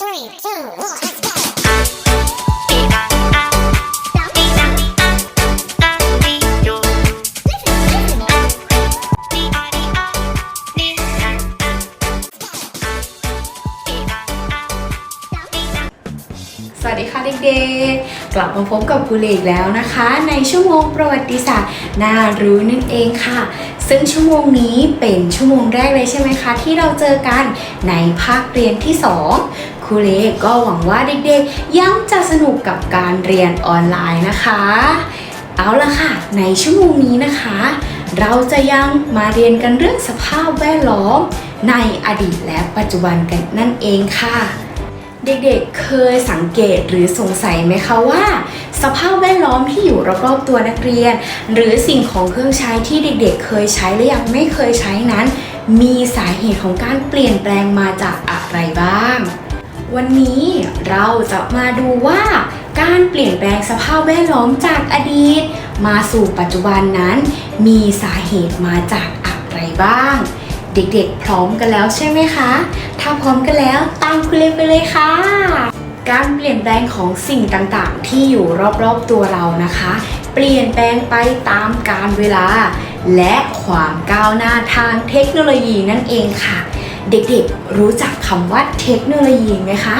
Three, two, one, let's go. สวัสดีค่ะเด็กๆ กลับมาพบกับครูเลอีกแล้วนะคะ ในชั่วโมงประวัติศาสตร์น่ารู้นั่นเองค่ะ ซึ่งชั่วโมงนี้เป็นชั่วโมงแรกเลยใช่ไหมคะ ที่เราเจอกันในภาคเรียนที่ 2 ครูเลก็หวังว่าเด็กๆ ยังจะสนุกกับการเรียนออนไลน์นะคะ เอาละค่ะ ในชั่วโมงนี้นะคะ เราจะยังมาเรียนกันเรื่องสภาพแวดล้อม ในอดีตและปัจจุบันกันนั่นเองค่ะเด็กๆ เคยสังเกตหรือสงสัยไหมคะว่า สภาพแวดล้อมที่อยู่รอบๆตัวนักเรียน หรือสิ่งของเครื่องใช้ที่เด็กๆ เคยใช้และยังไม่เคยใช้นั้น มีสาเหตุของการเปลี่ยนแปลงมาจากอะไรบ้าง วันนี้เราจะมาดูว่าการเปลี่ยนแปลงสภาพแวดล้อมจากอดีต มาสู่ปัจจุบันนั้น มีสาเหตุมาจากอะไรบ้าง เด็กๆพร้อมกันแล้วใช่ไหมคะ ถ้าพร้อมกันแล้วตามคุณเลไปเลยค่ะ การเปลี่ยนแปลงของสิ่งต่างๆ ที่อยู่รอบๆตัวเรานะคะ เปลี่ยนแปลงไปตามกาลเวลา และความก้าวหน้าทางเทคโนโลยีนั่นเองค่ะ เด็กๆรู้จักคำว่าเทคโนโลยีไหมคะ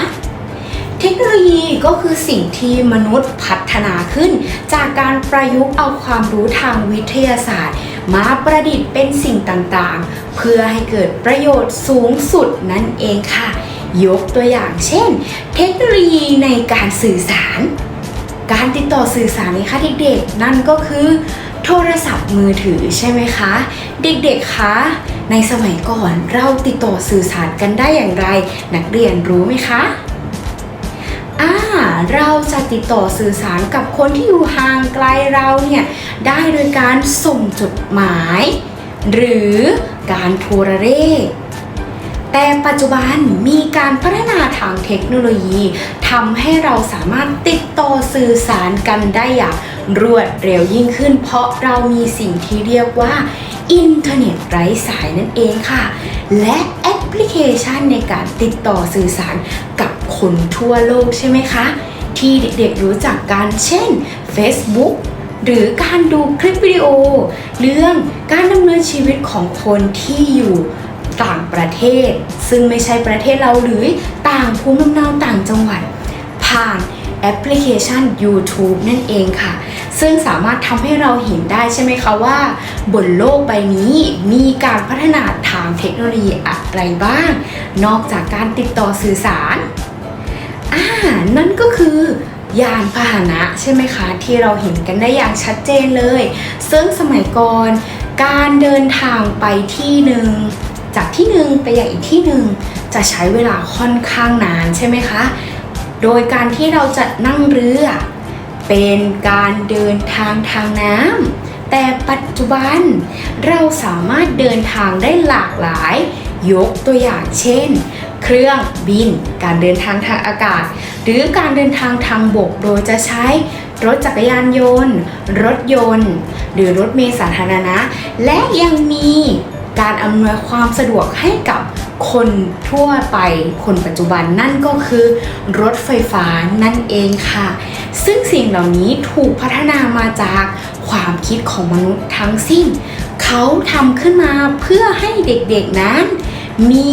เทคโนโลยีก็คือสิ่งที่มนุษย์พัฒนาขึ้น จากการประยุกต์เอาความรู้ทางวิทยาศาสตร์ มาประดิษฐ์เป็นสิ่งต่างๆ เพื่อให้เกิดประโยชน์สูงสุดนั่นเองค่ะ ยกตัวอย่างเช่น เทคโนโลยีในการสื่อสาร การติดต่อสื่อสารนะคะเด็กๆ นั่นก็คือ โทรศัพท์มือถือใช่ไหมคะ เด็กๆคะในสมัยก่อนเราติดต่อสื่อสารกันได้อย่างไร นักเรียนรู้ไหมคะอ่าเราจะติดต่อสื่อสารกับคนที่อยู่ห่างไกลเราเนี่ยได้โดยการส่งจดหมาย หรือการโทรเลขแต่ปัจจุบันมีการพัฒนาทางเทคโนโลยีทำให้เราสามารถติดต่อสื่อสารกันได้อย่าง รวดเร็วยิ่งขึ้น เพราะเรามีสิ่งที่เรียกว่าอินเทอร์เน็ตไร้สายนั่นเองค่ะ และแอปพลิเคชันในการติดต่อสื่อสารกับคนทั่วโลกใช่ไหมคะ ที่เด็กๆรู้จักกันเช่น Facebook หรือการดูคลิปวิดีโอ เรื่องการดำเนินชีวิตของคนที่อยู่ต่างประเทศ ซึ่งไม่ใช่ประเทศเราหรือต่างภูมิลำเนาต่างจังหวัด ผ่านแอปพลิเคชัน YouTube นั่นเองค่ะ ซึ่งสามารถทำให้เราเห็นได้ใช่ไหมคะว่า บนโลกใบนี้มีการพัฒนาทางเทคโนโลยีอะไรบ้าง นอกจากการติดต่อสื่อสารอ่านั่นก็คือยานพาหนะใช่ไหมคะ ที่เราเห็นกันได้อย่างชัดเจนเลย ซึ่งสมัยก่อนการเดินทางไปที่หนึ่งจากที่หนึ่งไปยังอีกที่หนึ่งจะใช้เวลาค่อนข้างนานใช่ไหมคะ โดยการที่เราจะนั่งเรือ เป็นการเดินทางทางน้ำแต่ปัจจุบันเราสามารถเดินทางได้หลากหลาย ยกตัวอย่างเช่น เครื่องบิน การเดินทางทางอากาศ หรือการเดินทางทางบกโดยจะใช้รถจักรยานยนต์ รถยนต์ หรือรถเมล์สาธารณะ และยังมีการอำนวยความสะดวกให้กับ คนทั่วไปคนปัจจุบันนั่นก็คือรถไฟฟ้านั่นเองค่ะ ซึ่งสิ่งเหล่านี้ถูกพัฒนามาจากความคิดของมนุษย์ทั้งสิ้น เขาทำขึ้นมาเพื่อให้เด็กๆนั้นมี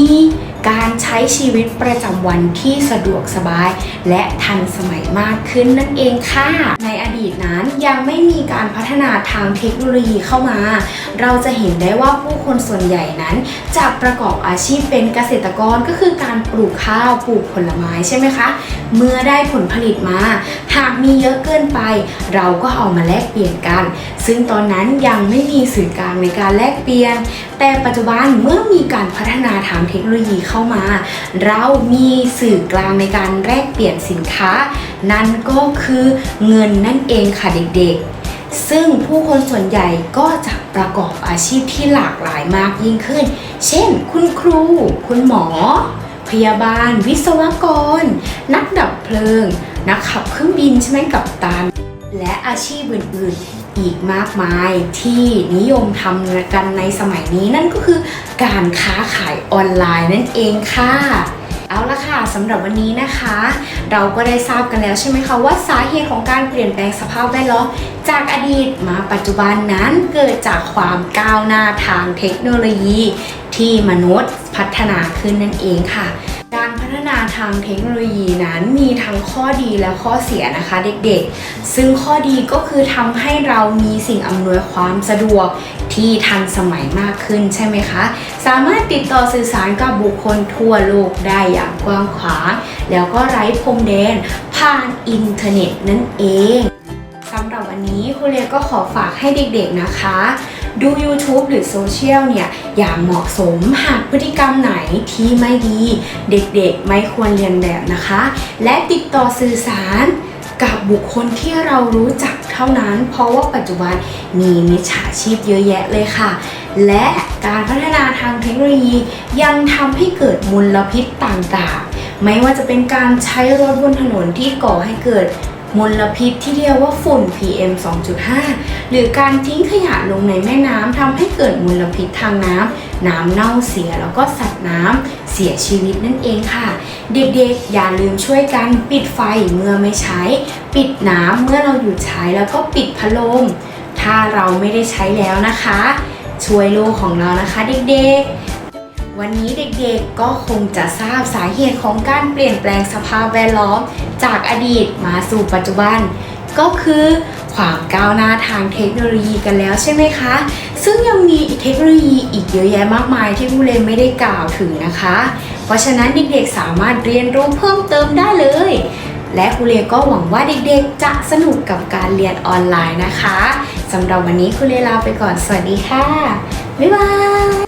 การใช้ชีวิตประจำวันที่สะดวกสบาย และทันสมัยมากขึ้นนั่นเองค่ะ ในอดีตนั้นยังไม่มีการพัฒนาทางเทคโนโลยีเข้ามา เราจะเห็นได้ว่าผู้คนส่วนใหญ่นั้น จะประกอบอาชีพเป็นเกษตรกรก็คือการปลูกข้าวปลูกผลไม้ใช่ไหมคะ เมื่อได้ผลผลิตมา หากมีเยอะเกินไป เราก็เอามาแลกเปลี่ยนกัน ซึ่งตอนนั้นยังไม่มีสื่อกลางในการแลกเปลี่ยน แต่ปัจจุบันเมื่อมีการพัฒนาทางเทคโนโลยีเข้ามา เรามีสื่อกลางในการแลกเปลี่ยนสินค้า นั่นก็คือเงินนั่นเองค่ะเด็กๆ ซึ่งผู้คนส่วนใหญ่ก็จะประกอบอาชีพที่หลากหลายมากยิ่งขึ้น เช่น คุณครู คุณหมอ พยาบาล วิศวกร นักดับเพลิง นักขับเครื่องบินใช่ไหมกับตันและอาชีพอื่นๆ อีกมากมายที่นิยมทำกันในสมัยนี้นั่นก็คือการค้าขายออนไลน์นั่นเองค่ะเอาละค่ะสำหรับวันนี้นะคะ เราก็ได้ทราบกันแล้วใช่ไหมคะว่าสาเหตุของการเปลี่ยนแปลงสภาพแวดล้อมจากอดีตมาปัจจุบันนั้นเกิดจากความก้าวหน้าทางเทคโนโลยี ที่มนุษย์พัฒนาขึ้นนั่นเองค่ะ การพัฒนาทางเทคโนโลยีนั้นมีทั้งข้อดีและข้อเสียนะคะเด็กๆ ซึ่งข้อดีก็คือทำให้เรามีสิ่งอำนวยความสะดวกที่ทันสมัยมากขึ้นใช่ไหมคะ สามารถติดต่อสื่อสารกับบุคคลทั่วโลกได้อย่างกว้างขวางแล้วก็ไร้พรมแดนผ่านอินเทอร์เน็ตนั่นเองสำหรับวันนี้ครูเรียก็ขอฝากให้เด็กๆนะคะ ดู YouTube หรือโซเชียลเนี่ยอย่างเหมาะสมหากพฤติกรรมไหนที่ไม่ดี เด็กๆไม่ควรเรียนแบบนะคะ และติดต่อสื่อสารกับบุคคลที่เรารู้จักเท่านั้น เพราะว่าปัจจุบันมีมิจฉาชีพเยอะแยะเลยค่ะ และการพัฒนาทางเทคโนโลยียังทำให้เกิดมลพิษต่างๆ ไม่ว่าจะเป็นการใช้รถบนถนนที่ก่อให้เกิด มลพิษที่เรียกว่าฝุ่น PM 2.5 หรือการทิ้งขยะลงในแม่น้ำทำให้เกิดมลพิษทางน้ำ น้ำเน่าเสียแล้วก็สัตว์น้ำเสียชีวิตนั่นเองค่ะ เด็กๆ อย่าลืมช่วยกันปิดไฟเมื่อไม่ใช้ ปิดน้ำเมื่อเราหยุดใช้แล้วก็ปิดพัดลม ถ้าเราไม่ได้ใช้แล้วนะคะ ช่วยโลกของเรานะคะ เด็กๆวันนี้เด็กๆก็คงจะทราบสาเหตุของการเปลี่ยนแปลงสภาพแวดล้อม จากอดีตมาสู่ปัจจุบัน ก็คือความก้าวหน้าทางเทคโนโลยีกันแล้วใช่ไหมคะ ซึ่งยังมีเทคโนโลยีอีกเยอะแยะมากมายที่ผู้เรียนไม่ได้กล่าวถึงนะคะ เพราะฉะนั้นเด็กๆสามารถเรียนรู้เพิ่มเติมได้เลย และครูเรียก็หวังว่าเด็กๆ จะสนุกกับการเรียนออนไลน์นะคะสำหรับวันนี้ครูเรียลาไปก่อนสวัสดีค่ะ บ๊ายบาย